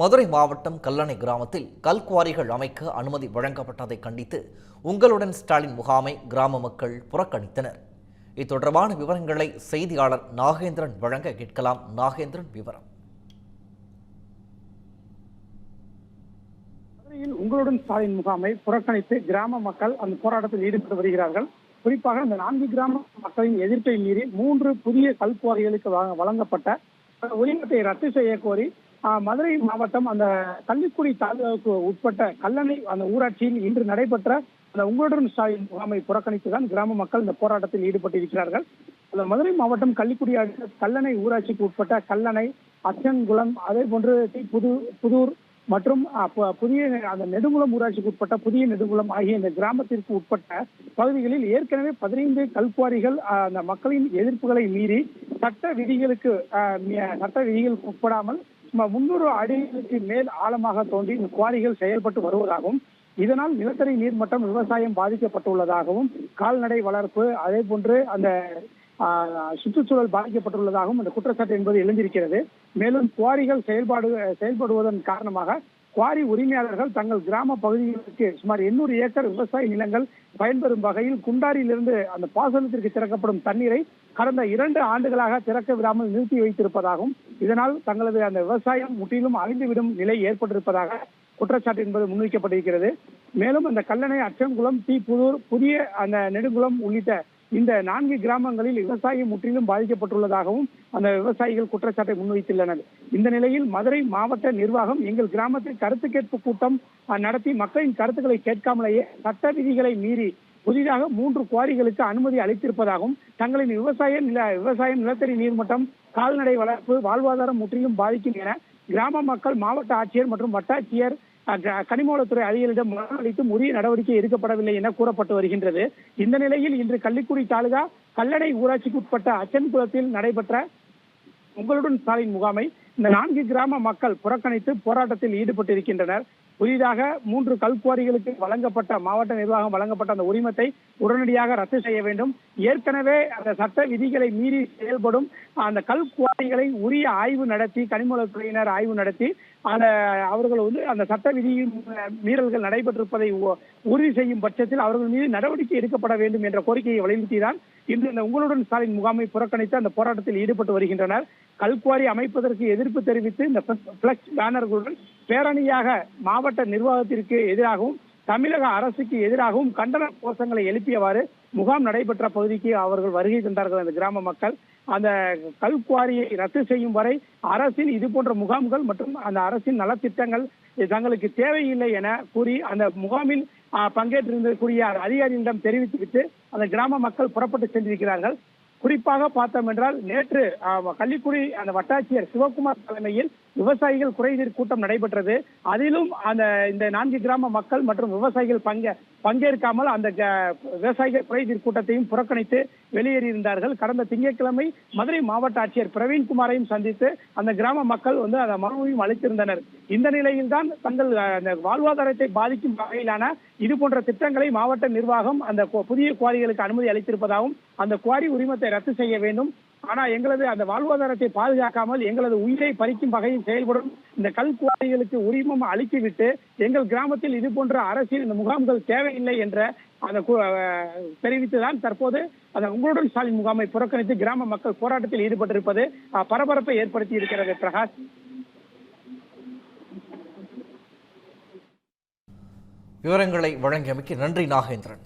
மதுரை மாவட்டம் கல்லணை கிராமத்தில் கல்குவாரிகள் அமைக்க அனுமதி வழங்கப்பட்டதை கண்டித்து உங்களுடன் ஸ்டாலின் முகாமை கிராம மக்கள் புறக்கணித்தனர். இது தொடர்பான விவரங்களை செய்தியாளர் நாகேந்திரன் வழங்க கேட்கலாம். நாகேந்திரன் விவரம். உங்களுடன் ஸ்டாலின் முகாமை புறக்கணித்து கிராம மக்கள் அந்த போராட்டத்தில் ஈடுபட்டு வருகிறார்கள். குறிப்பாக இந்த நான்கு கிராம மக்களின் எதிர்ப்பை மீறி மூன்று புதிய கல்குவாரிகளுக்கு வழங்க- வழங்கப்பட்ட உரிமத்தை ரத்து செய்ய கோரி மதுரை மாவட்டம் அந்த கள்ளிக்குடி தாலுகாவுக்கு உட்பட்ட கல்லணை அந்த ஊராட்சியில் இன்று நடைபெற்ற அந்த உங்களுடன் ஸ்டாலின் முகாமை புறக்கணித்துதான் கிராம மக்கள் இந்த போராட்டத்தில் ஈடுபட்டிருக்கிறார்கள். அந்த மதுரை மாவட்டம் கள்ளிக்குடி அடுத்த கல்லணை ஊராட்சிக்கு உட்பட்ட கல்லணை அச்சன்குளம் அதே போன்று டி புது புதூர் மற்றும் புதிய அந்த நெடுங்குளம் ஊராட்சிக்கு உட்பட்ட புதிய நெடுங்குளம் ஆகிய இந்த கிராமத்திற்கு உட்பட்ட பகுதிகளில் ஏற்கனவே பதினைந்து கல்குவாரிகள் அந்த மக்களின் எதிர்ப்புகளை மீறி சட்ட விதிகளுக்கு சட்ட விதிகளுக்கு உட்படாமல் சுமார் முன்னூறு அடிகளுக்கு மேல் ஆழமாக தோண்டி இந்த குவாரிகள் செயல்பட்டு வருவதாகவும் இதனால் நிலத்தடி நீர்மட்டம் விவசாயம் பாதிக்கப்பட்டுள்ளதாகவும் கால்நடை வளர்ப்பு அதே போன்று அந்த ஆஹ், சுற்றுச்சூழல் பாதிக்கப்பட்டுள்ளதாகவும் இந்த குற்றச்சாட்டு என்பது எழுந்திருக்கிறது. மேலும் குவாரிகள் செயல்பாடு செயல்படுவதன் காரணமாக குவாரி உரிமையாளர்கள் தங்கள் கிராம பகுதிகளுக்கு சுமார் 800 ஏக்கர் விவசாய நிலங்கள் பயன்பெறும் வகையில் குண்டாரியிலிருந்து அந்த பாசனத்திற்கு திறக்கப்படும் தண்ணீரை கடந்த இரண்டு ஆண்டுகளாக திறக்க விடாமல் நிறுத்தி வைத்திருப்பதாகவும் இதனால் தங்களது அந்த விவசாயம் முற்றிலும் அழிந்துவிடும் நிலை ஏற்பட்டிருப்பதாக குற்றச்சாட்டு என்பது முன்வைக்கப்பட்டிருக்கிறது. மேலும் அந்த கல்லணை அச்சங்குளம் டி புதூர் புதிய அந்த நெடுங்குளம் உள்ளிட்ட இந்த நான்கு கிராமங்களில் விவசாயம் முற்றிலும் பாதிக்கப்பட்டுள்ளதாகவும் அந்த விவசாயிகள் குற்றச்சாட்டை முன்வைத்துள்ளனர். இந்த நிலையில் மதுரை மாவட்ட நிர்வாகம் எங்கள் கிராமத்தில் கருத்து கேட்பு கூட்டம் நடத்தி மக்களின் கருத்துக்களை கேட்காமலேயே சட்ட விதிகளை மீறி புதிதாக மூன்று குவாரிகளுக்கு அனுமதி அளித்திருப்பதாகவும் தங்களின் விவசாய நில விவசாய நிலத்தடி நீர்மட்டம் கால்நடை வளர்ப்பு வாழ்வாதாரம் முற்றிலும் பாதிக்கும் என கிராம மக்கள் மாவட்ட ஆட்சியர் மற்றும் வட்டாட்சியர் கனிமவளத்துறை அதிகாரியிடம் மனு அளித்தும் உரிய நடவடிக்கை எடுக்கப்படவில்லை என கூறப்பட்டு வருகின்றது. இந்த நிலையில் இன்று கள்ளிக்குடி தாலுகா கல்லணை ஊராட்சிக்கு உட்பட்ட அச்சன்குளத்தில் நடைபெற்ற உங்களுடன் ஸ்டாலின் முகாமை இந்த நான்கு கிராம மக்கள் புறக்கணித்து போராட்டத்தில் ஈடுபட்டிருக்கின்றனர். புதிதாக மூன்று கல்குவாரிகளுக்கு வழங்கப்பட்ட மாவட்ட நிர்வாகம் வழங்கப்பட்ட அந்த உரிமத்தை உடனடியாக ரத்து செய்ய வேண்டும். ஏற்கனவே அந்த சட்ட விதிகளை மீறி செயல்படும் அந்த கல்குவாரிகளை உரிய ஆய்வு நடத்தி கனிமவளத்துறையினர் ஆய்வு நடத்தி அந்த அவர்கள் வந்து அந்த சட்ட விதியின் மீறல்கள் நடைபெற்றிருப்பதை உ- உறுதி செய்யும் பட்சத்தில் அவர்கள் மீது நடவடிக்கை எடுக்கப்பட வேண்டும் என்ற கோரிக்கையை வலியுறுத்திதான் இன்று இந்த உங்களுடன் ஸ்டாலின் முகாமை புறக்கணித்து அந்த போராட்டத்தில் ஈடுபட்டு வருகின்றனர். கல்குவாரி அமைப்பதற்கு எதிர்ப்பு தெரிவித்து இந்த பிளக்ஸ் பேனர்களுடன் பேரணியாக மாவட்ட நிர்வாகத்திற்கு எதிராகவும் தமிழக அரசுக்கு எதிராகவும் கண்டன கோஷங்களை எழுப்பியவாறு முகாம் நடைபெற்ற பகுதிக்கு அவர்கள் வருகை தந்தார்கள் அந்த கிராம மக்கள். அந்த கல்குவாரியை ரத்து செய்யும் வரை அரசின் இது போன்ற முகாம்கள் மற்றும் அந்த அரசின் நலத்திட்டங்கள் தங்களுக்கு தேவையில்லை என கூறி அந்த முகாமில் பங்கேற்றிருந்தக்கூடிய அதிகாரிகளிடம் தெரிவித்துவிட்டு அந்த கிராம மக்கள் புறப்பட்டு சென்றிருக்கிறார்கள். குறிப்பாக பார்த்தோம் என்றால் நேற்று கள்ளிக்குடி அந்த வட்டாட்சியர் சிவகுமார் தலைமையில் விவசாயிகள் குறைதீர் கூட்டம் நடைபெற்றது. அதிலும் அந்த இந்த நான்கு கிராம மக்கள் மற்றும் விவசாயிகள் பங்க பங்கேற்காமல் அந்த க- விவசாயிகள் குறைதீர் கூட்டத்தையும் புறக்கணித்து வெளியேறியிருந்தார்கள் கடந்த திங்கட்கிழமை மதுரை மாவட்ட ஆட்சியர் பிரவீன்குமாரையும் சந்தித்து அந்த கிராம மக்கள் வந்து அந்த மனுவையும் அளித்திருந்தனர். இந்த நிலையில் தான் தங்கள் அந்த வாழ்வாதாரத்தை பாதிக்கும் வகையிலான இது போன்ற திட்டங்களை மாவட்ட நிர்வாகம் அந்த புதிய குவாரிகளுக்கு அனுமதி அளித்திருப்பதாகவும் அந்த குவாரி உரிமத்தை ரத்து செய்ய வேண்டும் ஆனா எங்களது அந்த வாழ்வாதாரத்தை பாதுகாக்காமல் எங்களது உயிரை பறிக்கும் வகையில் செயல்படும் இந்த கல் குவாரிகளுக்கு உரிமம் அளித்துவிட்டு எங்கள் கிராமத்தில் இது போன்ற அரசியல் இந்த முகாம்கள் தேவையில்லை என்ற அந்த தெரிவித்துதான் தற்போது அந்த உங்களுடன் ஸ்டாலின் முகாமை புறக்கணித்து கிராம மக்கள் போராட்டத்தில் ஈடுபட்டிருப்பது பரபரப்பை ஏற்படுத்தி இருக்கிறது பிரகாஷ். விவரங்களை வழங்கியமைக்கு நன்றி நாகேந்திரன்.